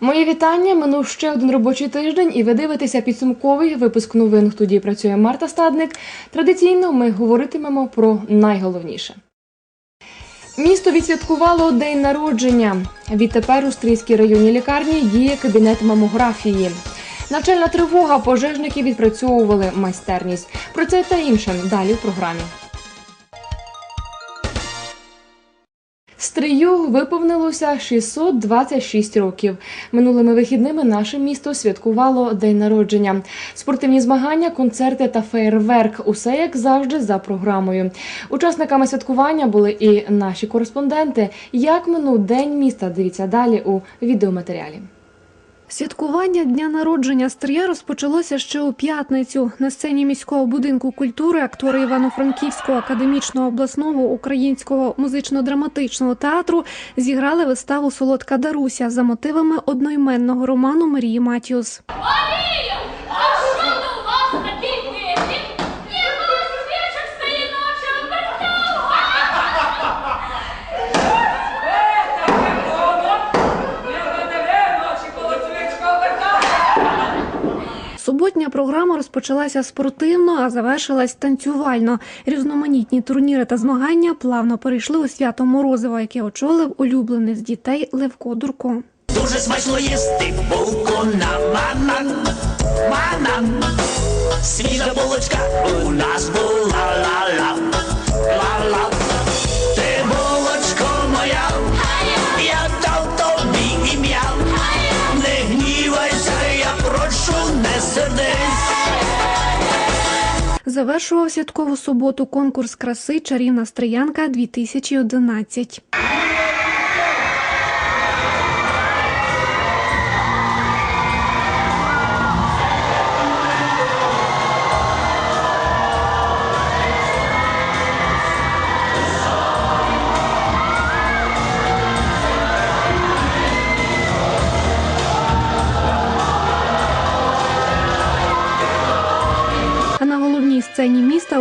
Мої вітання. Минув ще один робочий тиждень, і ви дивитеся підсумковий випуск новин. Студії працює Марта Стадник. Традиційно ми говоритимемо про найголовніше. Місто відсвяткувало день народження. Відтепер у Стрийській районній лікарні діє кабінет мамографії. Навчальна тривога пожежники відпрацьовували майстерність. Про це та інше далі в програмі. Стрию виповнилося 626 років. Минулими вихідними наше місто святкувало день народження. Спортивні змагання, концерти та феєрверк усе як завжди за програмою. Учасниками святкування були і наші кореспонденти. Як минув день міста? Дивіться далі у відеоматеріалі. Святкування дня народження Стрія розпочалося ще у п'ятницю. На сцені міського будинку культури актори Івано-Франківського академічного обласного українського музично-драматичного театру зіграли виставу Солодка Даруся за мотивами одноіменного роману Марії Матіус. Марія, а що до вас такий тиждень? Ніколи свічок цієї ночі обертав. Суботня програма розпочалася спортивно, а завершилась танцювально. Різноманітні турніри та змагання плавно перейшли у свято Морозива, яке очолив улюблений з дітей Левко Дурко. Дуже смачно їсти на манан, манан. Свіжа булочка у нас була ла-ла. Завершував святкову суботу конкурс краси Чарівна Стриянка 2011.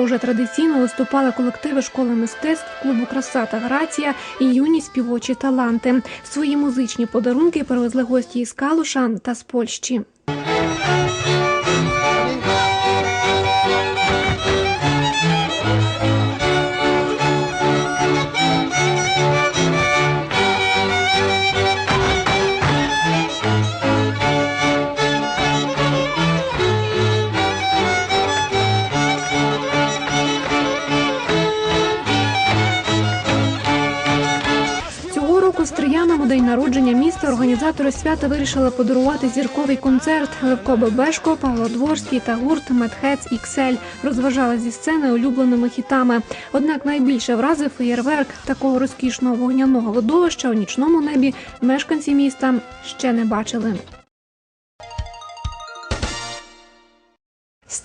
Уже традиційно виступали колективи школи мистецтв, клубу Краса та Грація і юні співочі таланти. Свої музичні подарунки привезли гості із Калуша та з Польщі. Організатори свята вирішили подарувати зірковий концерт. Левко Бебешко, Павло Дворський та гурт Медхец Іксель розважали зі сцени улюбленими хітами. Однак найбільше вразив феєрверк такого розкішного вогняного видовища у нічному небі мешканці міста ще не бачили.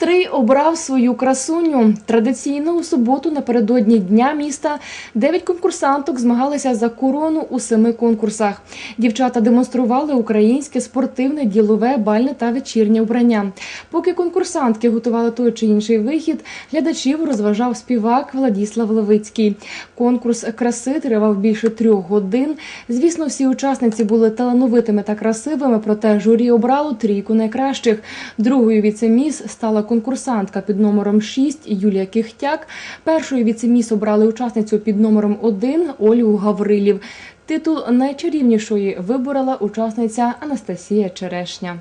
Стрий обрав свою красуню. Традиційно у суботу напередодні дня міста дев'ять конкурсанток змагалися за корону у семи конкурсах. Дівчата демонстрували українське спортивне, ділове, бальне та вечірнє вбрання. Поки конкурсантки готували той чи інший вихід, глядачів розважав співак Владіслав Левицький. Конкурс краси тривав більше трьох годин. Звісно, всі учасниці були талановитими та красивими, проте журі обрало трійку найкращих. Другою віцеміс стала конкурсантка під номером 6 Юлія Кихтяк. Першою віцеміс обрали учасницю під номером 1 Ольгу Гаврилів. Титул найчарівнішої виборола учасниця Анастасія Черешня.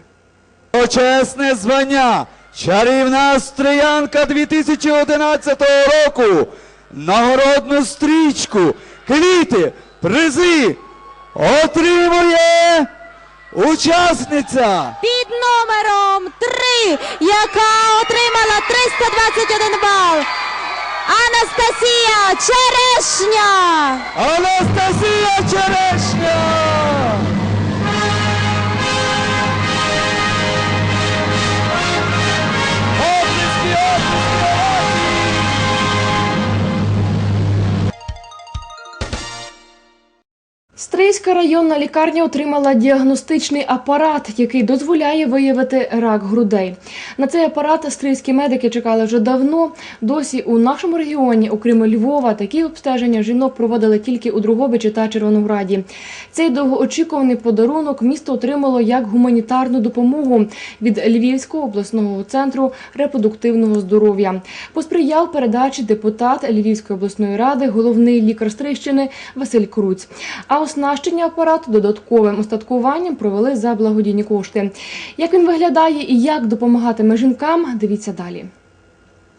Почесне звання чарівна стріянка 2011 року. Нагородну стрічку, квіти, призи отримує учасниця. під номером 3, яка отримала 321 бал. Анастасія Черешня. Анастасія Черешня. Оплески. Районна лікарня отримала діагностичний апарат, який дозволяє виявити рак грудей. На цей апарат стрийські медики чекали вже давно. Досі у нашому регіоні, окрім Львова, такі обстеження жінок проводили тільки у Другобичі та Червонограді. Цей довгоочікуваний подарунок місто отримало як гуманітарну допомогу від Львівського обласного центру репродуктивного здоров'я. Посприяв передачі депутат Львівської обласної ради, головний лікар Стрийщини Василь Круць. А оснащення апарату додатковим устаткуванням провели за благодійні кошти. Як він виглядає і як допомагатиме жінкам, дивіться далі.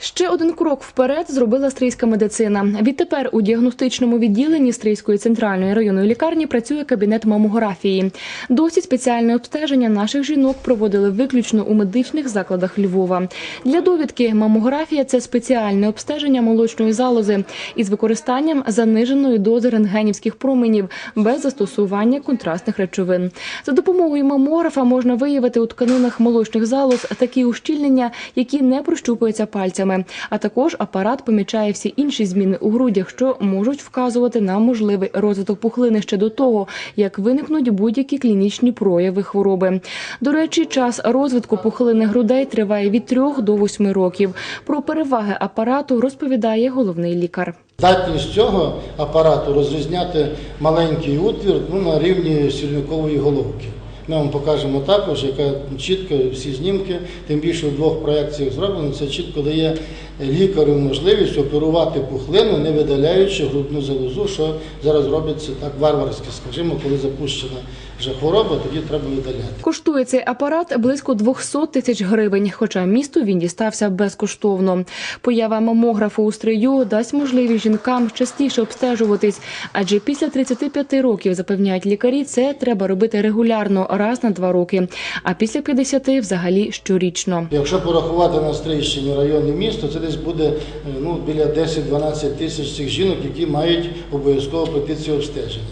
Ще один крок вперед зробила стрийська медицина. Відтепер у діагностичному відділенні Стрийської центральної районної лікарні працює кабінет мамографії. Досі спеціальне обстеження наших жінок проводили виключно у медичних закладах Львова. Для довідки мамографія це спеціальне обстеження молочної залози із використанням заниженої дози рентгенівських променів без застосування контрастних речовин. За допомогою мамографа можна виявити у тканинах молочних залоз такі ущільнення, які не прощупуються пальцями. А також апарат помічає всі інші зміни у грудях, що можуть вказувати на можливий розвиток пухлини ще до того, як виникнуть будь-які клінічні прояви хвороби. До речі, час розвитку пухлини грудей триває від 3 до 8 років. Про переваги апарату розповідає головний лікар. Здатність цього апарату розрізняти маленький утвір ну, на рівні сільникової головки. Ми вам покажемо також, яка чітко всі знімки, тим більше в двох проєкціях зроблено, це чітко дає лікарю можливість оперувати пухлину, не видаляючи грудну залозу, що зараз робиться так варварськи, скажімо, коли запущена вже хвороба, тоді треба видаляти. Коштує цей апарат близько 200 тисяч гривень, хоча місту він дістався безкоштовно. Поява мамографу у стрию дасть можливість жінкам частіше обстежуватись, адже після 35 років запевняють лікарі, це треба робити регулярно раз на два роки, а після 50 взагалі щорічно. Якщо порахувати на Стрийщині районне місто, це десь буде е, ну, біля 10-12 тисяч цих жінок, які мають обов'язково пройти ці обстеження.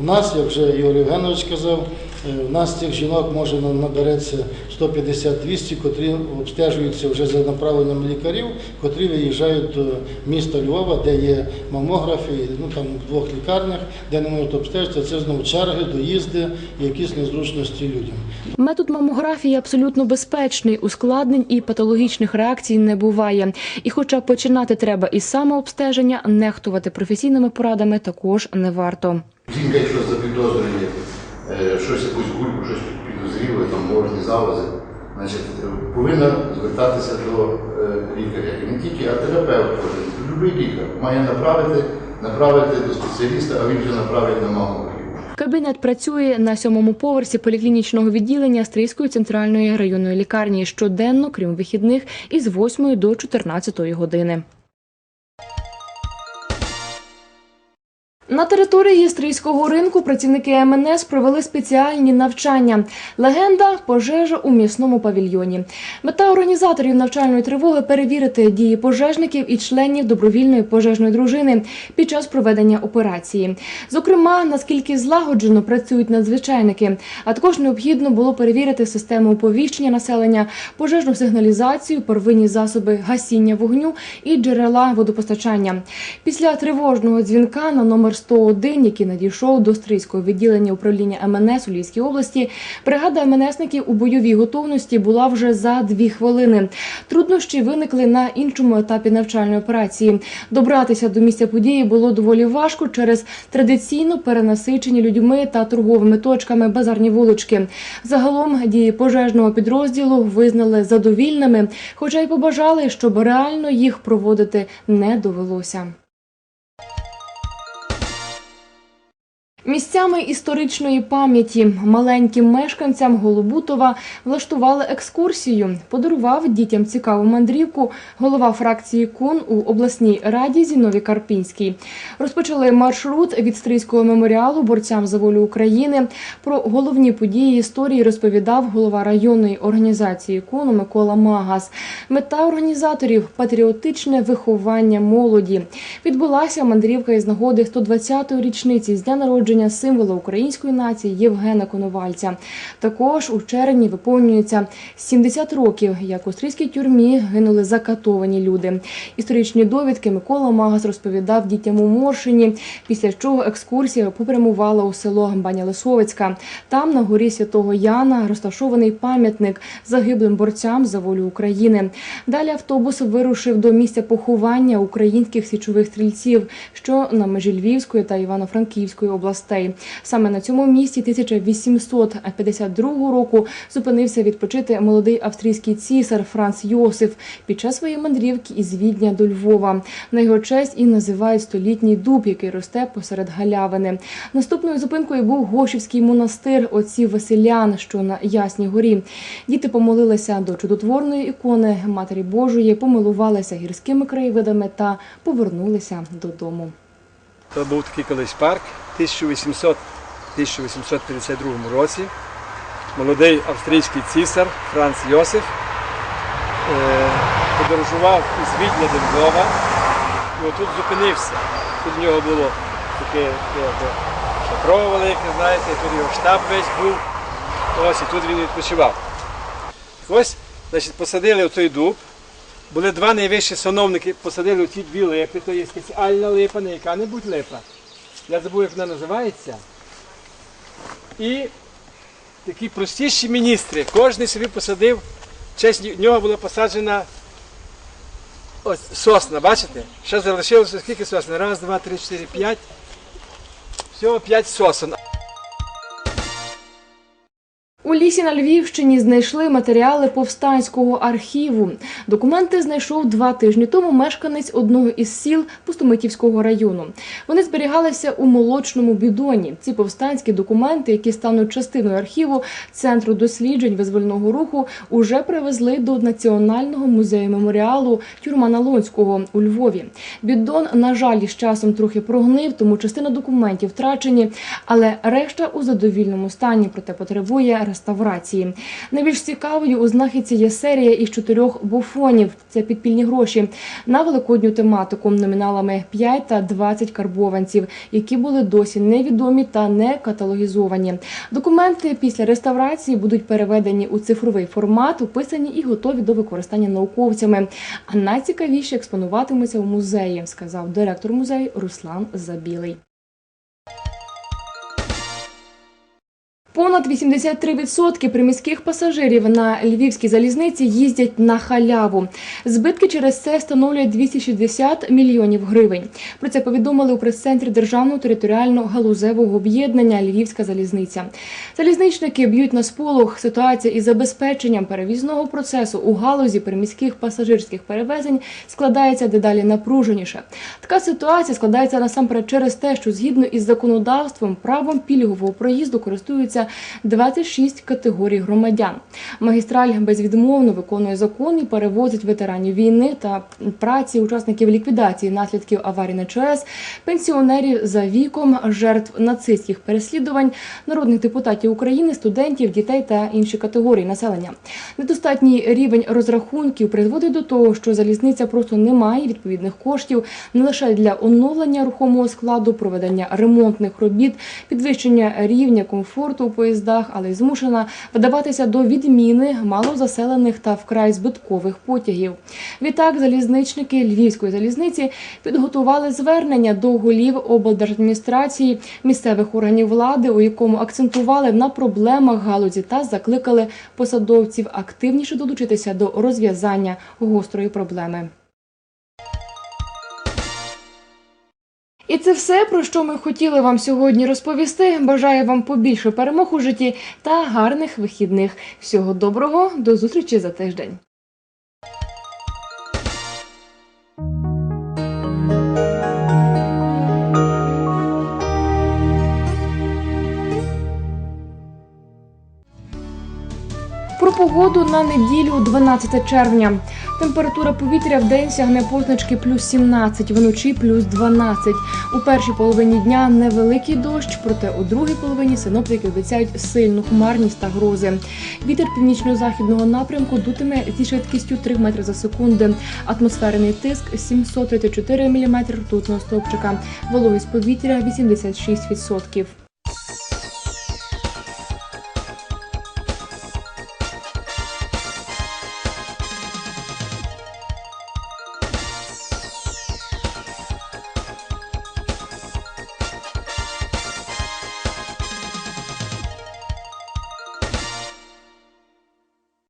У нас, як вже Ігор Євгенович сказав, е, у нас цих жінок може на- набереться 150-200, котрі обстежуються вже за направленням лікарів, котрі виїжджають до міста Львова, де є мамографії, ну там в двох лікарнях, де не можуть обстежити. Це знову черги, доїзди якісь незручності людям. Метод мамографії абсолютно безпечний, ускладнень і патологічних реакцій не буває. І хоча починати треба із самообстеження, нехтувати професійними порадами також не варто. Жінка, якщо запідозрює е, щось, якусь гульку, щось підозріле, там моржні залози, значить, е, повинна звертатися до е, лікаря. І не тільки, а терапевт будь-який лікар має направити, направити до спеціаліста, а він вже направить на мамографію. Кабінет працює на сьомому поверсі поліклінічного відділення Стрийської центральної районної лікарні щоденно, крім вихідних, із 8 до 14 години. На території Стрийського ринку працівники МНС провели спеціальні навчання. Легенда пожежа у м'ясному павільйоні. Мета організаторів навчальної тривоги перевірити дії пожежників і членів добровільної пожежної дружини під час проведення операції. Зокрема, наскільки злагоджено працюють надзвичайники, а також необхідно було перевірити систему оповіщення населення, пожежну сигналізацію, первинні засоби гасіння вогню і джерела водопостачання. Після тривожного дзвінка на номер 101, який надійшов до Стрийського відділення управління МНС у Львівській області, бригада МНСників у бойовій готовності була вже за дві хвилини. Труднощі виникли на іншому етапі навчальної операції. Добратися до місця події було доволі важко через традиційно перенасичені людьми та торговими точками базарні вулички. Загалом дії пожежного підрозділу визнали задовільними, хоча й побажали, щоб реально їх проводити не довелося. Місцями історичної пам'яті маленьким мешканцям Голобутова влаштували екскурсію. Подарував дітям цікаву мандрівку голова фракції КУН у обласній раді Зіновій Карпінський. Розпочали маршрут від Стрийського меморіалу борцям за волю України. Про головні події історії розповідав голова районної організації КУНу Микола Магас. Мета організаторів патріотичне виховання молоді. Відбулася мандрівка із нагоди 120-ї річниці з дня народження народження символа української нації Євгена Коновальця. Також у червні виповнюється 70 років, як у австрійській тюрмі гинули закатовані люди. Історичні довідки Микола Магас розповідав дітям у Моршині, після чого екскурсія попрямувала у село Баня Лисовицька. Там на горі святого Яна розташований пам'ятник загиблим борцям за волю України. Далі автобус вирушив до місця поховання українських січових стрільців, що на межі Львівської та Івано-Франківської областей. Саме на цьому місці 1852 року зупинився відпочити молодий австрійський цісар Франц Йосиф під час своєї мандрівки із Відня до Львова. На його честь і називають столітній дуб, який росте посеред галявини. Наступною зупинкою був Гошівський монастир отців Василян, що на Ясній горі. Діти помолилися до чудотворної ікони Матері Божої, помилувалися гірськими краєвидами та повернулися додому. То був такий колись парк в 1800 1852 році. Молодий австрійський цісар Франц Йосиф е, подорожував із Відня до Львова і отут зупинився. Тут в нього було таке шатро велике, знаєте, тут його штаб весь був. Ось і тут він відпочивав. Ось, значить, посадили отой дуб. Були два найвищі сановники, посадили ці дві липи, то є спеціальна липа, не яка-небудь липа. Я забув, як вона називається. І такі простіші міністри. Кожен собі посадив, в честь нього була посаджена ось сосна, бачите? Ще залишилося скільки сосен? Раз, два, три, чотири, п'ять. Всього п'ять сосен. Лісі на Львівщині знайшли матеріали повстанського архіву. Документи знайшов два тижні тому мешканець одного із сіл Пустомитівського району. Вони зберігалися у молочному бідоні. Ці повстанські документи, які стануть частиною архіву Центру досліджень визвольного руху, уже привезли до Національного музею меморіалу Тюрма Налонського у Львові. Бідон, на жаль, із часом трохи прогнив, тому частина документів втрачені, але решта у задовільному стані, проте потребує реставрації. Найбільш цікавою у знахідці є серія із чотирьох буфонів. Це підпільні гроші на великодню тематику номіналами 5 та 20 карбованців, які були досі невідомі та не каталогізовані. Документи після реставрації будуть переведені у цифровий формат, описані і готові до використання науковцями. А найцікавіше експонуватимуться у музеї, сказав директор музею Руслан Забілий. Понад 83% приміських пасажирів на львівській залізниці їздять на халяву. Збитки через це становлять 260 мільйонів гривень. Про це повідомили у прес-центрі Державного територіального галузевого об'єднання Львівська залізниця. Залізничники б'ють на сполох. Ситуація із забезпеченням перевізного процесу у галузі приміських пасажирських перевезень складається дедалі напруженіше. Така ситуація складається насамперед через те, що згідно із законодавством правом пільгового проїзду користуються 26 категорій громадян. Магістраль безвідмовно виконує закон і перевозить ветеранів війни та праці, учасників ліквідації наслідків аварії на ЧАЕС, пенсіонерів за віком, жертв нацистських переслідувань, народних депутатів України, студентів, дітей та інші категорії населення. Недостатній рівень розрахунків призводить до того, що залізниця просто не має відповідних коштів не лише для оновлення рухомого складу, проведення ремонтних робіт, підвищення рівня комфорту поїздах, але й змушена вдаватися до відміни малозаселених та вкрай збиткових потягів. Відтак, залізничники Львівської залізниці підготували звернення до голів облдержадміністрації місцевих органів влади, у якому акцентували на проблемах галузі та закликали посадовців активніше долучитися до розв'язання гострої проблеми. Це все, про що ми хотіли вам сьогодні розповісти. Бажаю вам побільше перемог у житті та гарних вихідних. Всього доброго, до зустрічі за тиждень. Погоду на неділю 12 червня. Температура повітря в день сягне позначки плюс 17, вночі плюс 12. У першій половині дня невеликий дощ, проте у другій половині синоптики обіцяють сильну хмарність та грози. Вітер північно-західного напрямку дутиме зі швидкістю 3 метри за секунду. Атмосферний тиск 734 мм ртутного стовпчика. Вологість повітря 86%.